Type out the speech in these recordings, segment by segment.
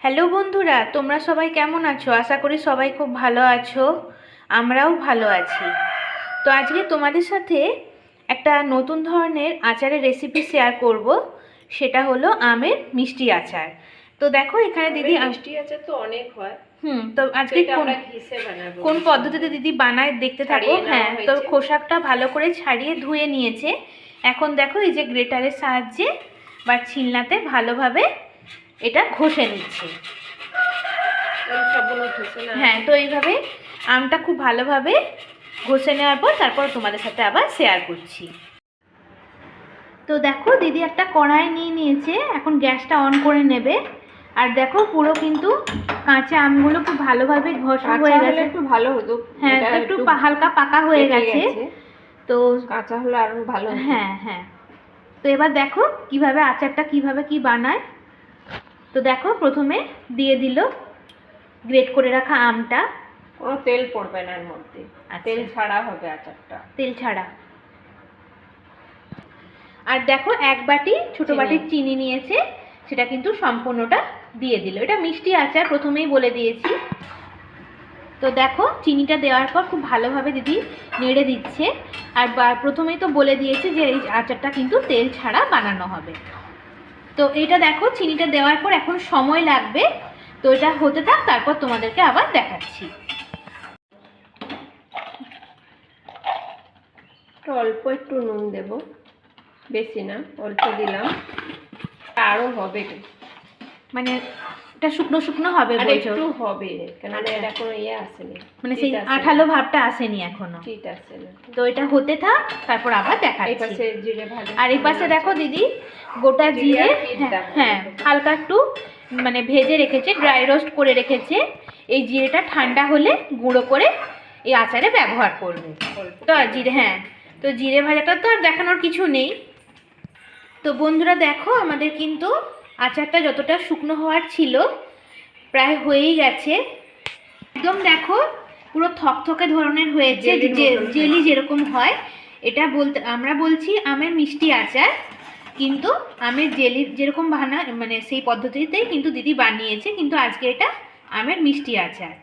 Hello বন্ধুরা তোমরা সবাই কেমন আছো? আশা করি সবাই খুব ভালো আছো। আমরাও ভালো আছি। তো আজকে তোমাদের সাথে একটা নতুন ধরনের আচারের রেসিপি শেয়ার করব। সেটা হলো আমের মিষ্টি আচার। তো দেখো এখানে দিদি মিষ্টি আছে তো অনেক হয়। হুম তো আজকে কোন পদ্ধতিতে দিদি বানায় দেখতে থাকো। হ্যাঁ তো। খোসাকটা ভালো করে ছাড়িয়ে ধুয়ে নিয়েছে। এখন দেখো এই যে গ্রেটারের সাহায্যে বা ছিলনাতে ভালোভাবে এটা ঘষে নিচ্ছে। হ্যাঁ তো এইভাবে আমটা খুব ভালোভাবে ঘষে নেওয়ার পর তারপর তোমাদের সাথে আবার শেয়ার করছি। তো দেখো দিদি একটা কড়াই নিয়ে নিয়েছে এখন গ্যাসটা অন করে নেবে। আর দেখো পুরো কিন্তু কাঁচা আমগুলো খুব ভালোভাবে ঘষা হয়ে গেছে। একটু ভালো হতো। হ্যাঁ একটু হালকা পাকা হয়ে গেছে। তো কাঁচা হলে আরও ভালো হ্যাঁ হ্যাঁ। তো এবার দেখো কীভাবে আচারটা কীভাবে কি বানায়। তো দেখো প্রথমে দিয়ে দিল গ্রেট করে রাখা আমটা। কোনো তেল পড়বে না এর মধ্যে। আচ্ছা। তেল ছাড়া হবে আচারটা। তেল ছাড়া। আর দেখো এক বাটি ছোট। বাটির চিনি নিয়েছে সেটা কিন্তু সম্পূর্ণটা দিয়ে দিল। এটা মিষ্টি আচার প্রথমেই বলে দিয়েছি। তো দেখো চিনিটা দেওয়ার পর খুব ভালোভাবে দিদি নেড়ে দিচ্ছে। আর প্রথমেই তো বলে দিয়েছে যে এই আচারটা কিন্তু তেল ছাড়া বানানো হবে। তো এটা দেখো চিনিটা দেওয়ার পর এখন সময় লাগবে। তো এটা হতে থাক তারপর তোমাদেরকে আবার দেখাচ্ছি। অল্প একটু নুন দেব। বেশি না অল্প দিলাম। আরও হবে। মানে এটা শুকনো শুকনো হবে বলছো? একটু হবে কেন আচ্ছা। এটা কোনো ইয়ে আসেনি। মানে সেই আঠালো ভাবটা আসেনি এখনও। আসে না তো এটা হতে থাক তারপর আবার এই দেখাচ্ছি। পাশে জিরে ভাজা আর এই পাশে দেখো দিদি গোটা জিরে হ্যাঁ, হ্যাঁ হালকা একটু মানে ভেজে রেখেছে ড্রাই রোস্ট করে রেখেছে। এই জিরেটা ঠান্ডা হলে গুঁড়ো করে এই আচারে ব্যবহার করবে। তো জিরে হ্যাঁ তো জিরে ভাজাটা তো আর দেখানোর কিছু নেই। তো বন্ধুরা দেখো আমাদের কিন্তু আচারটা যতটা শুকনো হওয়ার ছিল প্রায় হয়েই গেছে। একদম দেখো পুরো থকথকে ধরনের হয়েছে জেলি যেরকম হয়। এটা বলতে আমরা বলছি আমের মিষ্টি আচার কিন্তু আমের জেলি যেরকম বানা মানে সেই পদ্ধতিতেই কিন্তু দিদি বানিয়েছে কিন্তু আজকে এটা আমের মিষ্টি আচার।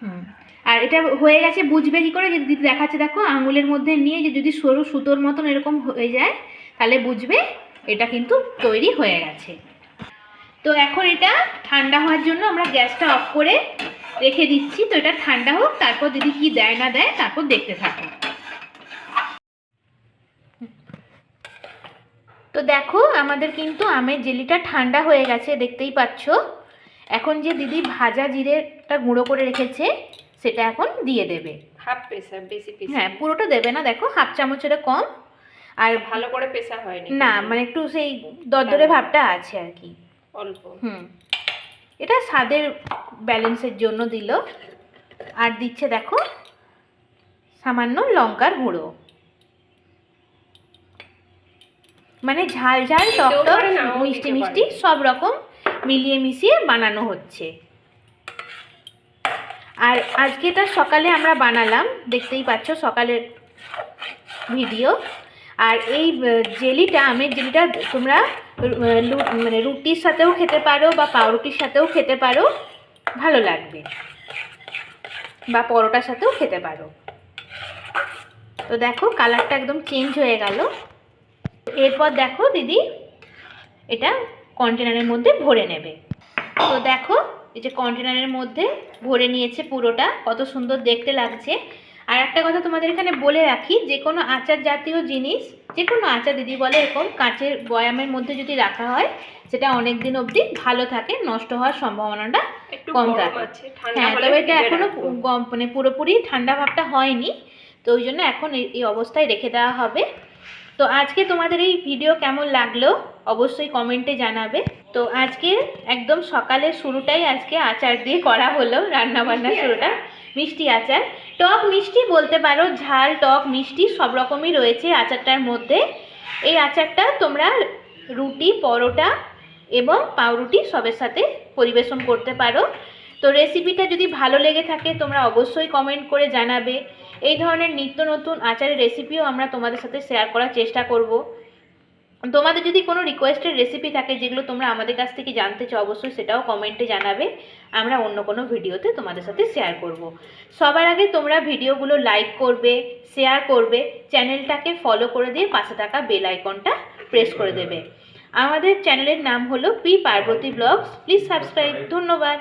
হুম। আর এটা হয়ে গেছে বুঝবে কি করে? যে দিদি দেখাচ্ছে দেখো আঙুলের মধ্যে নিয়ে যে যদি সরু সুতোর মতন এরকম হয়ে যায় তাহলে বুঝবে এটা কিন্তু তৈরি হয়ে গেছে। তো এখন এটা ঠান্ডা হওয়ার জন্য আমরা গ্যাসটা অফ করে রেখে দিচ্ছি। তো এটা ঠান্ডা হোক তারপর দিদি কি দেয় না দেয় তারপর দেখতে থাকো তো দেখো আমাদের কিন্তু আমের জেলিটা ঠান্ডা হয়ে গেছে দেখতেই পাচ্ছো। এখন যে দিদি ভাজা জিরেটা গুঁড়ো করে রেখেছে সেটা এখন দিয়ে দেবে। হাফ পেশা বেশি হ্যাঁ পুরোটা দেবে না দেখো হাফ চামচের কম। আর ভালো করে পেশা হয়নি না মানে একটু সেই দরদরে ভাবটা আছে আর কি। অল্প। হুম। এটা স্বাদের ব্যালেন্সের জন্য দিল। আর দিচ্ছে দেখো সামান্য লঙ্কার গুঁড়ো। মানে ঝাল ঝাল টক টক মিষ্টি মিষ্টি সব রকম মিলিয়ে মিশিয়ে বানানো হচ্ছে। আর আজকে এটা সকালে আমরা বানালাম দেখতেই পাচ্ছ সকালের ভিডিও। আর এই জেলিটা, আমের জেলিটা তোমরা মানে রুটির সাথেও খেতে পারো বা পাউরুটির সাথেও খেতে পারো। ভালো লাগবে। বা পরোটার সাথেও খেতে পারো। তো দেখো, কালারটা একদম চেঞ্জ হয়ে গেল। এরপর দেখো দিদি, এটা কন্টেনারের মধ্যে ভরে নেবে। তো দেখো, এই যে কন্টেনারের মধ্যে ভরে নিয়েছে পুরোটা। কত সুন্দর দেখতে লাগছে। আর একটা কথা তোমাদের এখানে বলে রাখি যে কোনো আচার জাতীয় জিনিস যে কোনো আচার দিদি বলে এরকম কাঁচের বয়ামের মধ্যে যদি রাখা হয় সেটা অনেক দিন অবধি ভালো থাকে নষ্ট হওয়ার সম্ভাবনাটা কম থাকে। হ্যাঁ তবে এটা ফ্রিজে এখনও রাখব। মানে পুরোপুরি ঠান্ডা ভাবটা হয়নি তো ওই জন্য এখন এই অবস্থায় রেখে দেওয়া হবে তো আজকে তোমাদের এই ভিডিও কেমন লাগল অবশ্যই কমেন্টে জানাবে তো আজকে একদম সকালের শুরুটাই আজকে আচার দিয়ে করা হলো রান্না বান্না শুরুটা মিষ্টি আচার টক মিষ্টি বলতে পারো, ঝাল, টক, মিষ্টি সব রকমই রয়েছে আচারটার মধ্যে। এই আচারটা তোমরা রুটি, পরোটা এবং পাউরুটি সবের সাথে পরিবেশন করতে পারো। তো রেসিপিটা যদি ভালো লেগে থাকে, তোমরা অবশ্যই কমেন্ট করে জানাবে। এই ধরনের নিত্য নতুন আচারের রেসিপিও আমরা তোমাদের সাথে শেয়ার করার চেষ্টা করব। তোমাদের যদি কোনো রিকোয়েস্টেড রেসিপি থাকে যেগুলো তোমরা আমাদের কাছ থেকে জানতে চাও, অবশ্যই সেটাও কমেন্টে জানাবে। আমরা অন্য কোনো ভিডিওতে তোমাদের সাথে শেয়ার করব। সবার আগে তোমরা ভিডিওগুলো লাইক করবে শেয়ার করবে চ্যানেলটাকে ফলো করে দিয়ে পাশে থাকা বেল আইকনটা প্রেস করে দেবে। আমাদের চ্যানেলের নাম হলো P Parvati blogs please subscribe ধন্যবাদ।